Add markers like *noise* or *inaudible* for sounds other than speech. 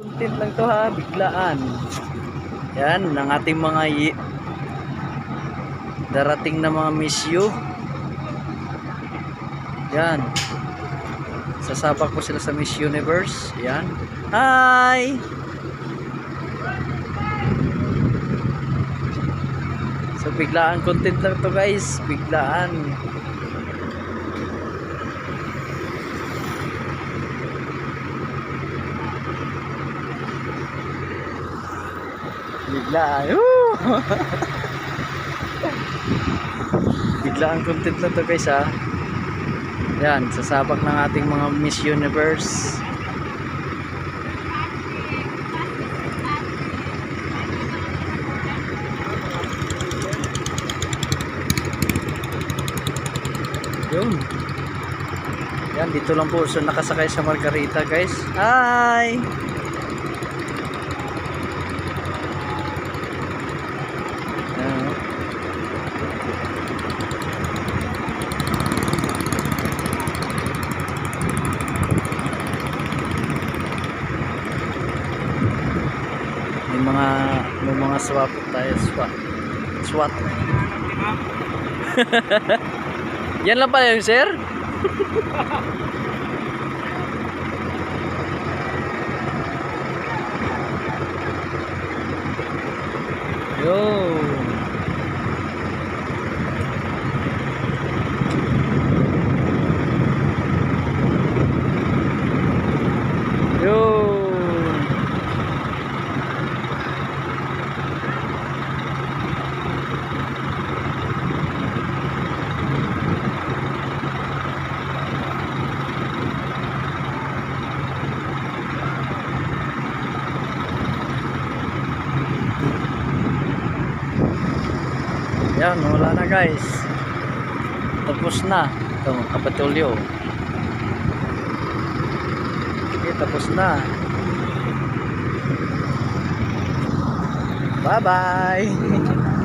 Content lang to ha, biglaan. Yan, ng ating mga darating na mga miss you. Yan. Sasabak ko sila sa Miss Universe. Yan. Hi! So biglaan content lang to guys. Biglaan. Biglaan. Woo! *laughs* Biglaan content lang to guys ha. Yan, sasabak ng ating mga Miss Universe. Yun. Yan, dito lang po. So, nakasakay sa Margarita, guys. Hi! Mga may mga swap tayo swap. SWAT. *laughs* Yan lang pala yun, sir? *laughs* Yo. Yo. Yan, wala na guys. Tapos na. Ito, kapatulyo. Okay, tapos na. Bye-bye. *laughs*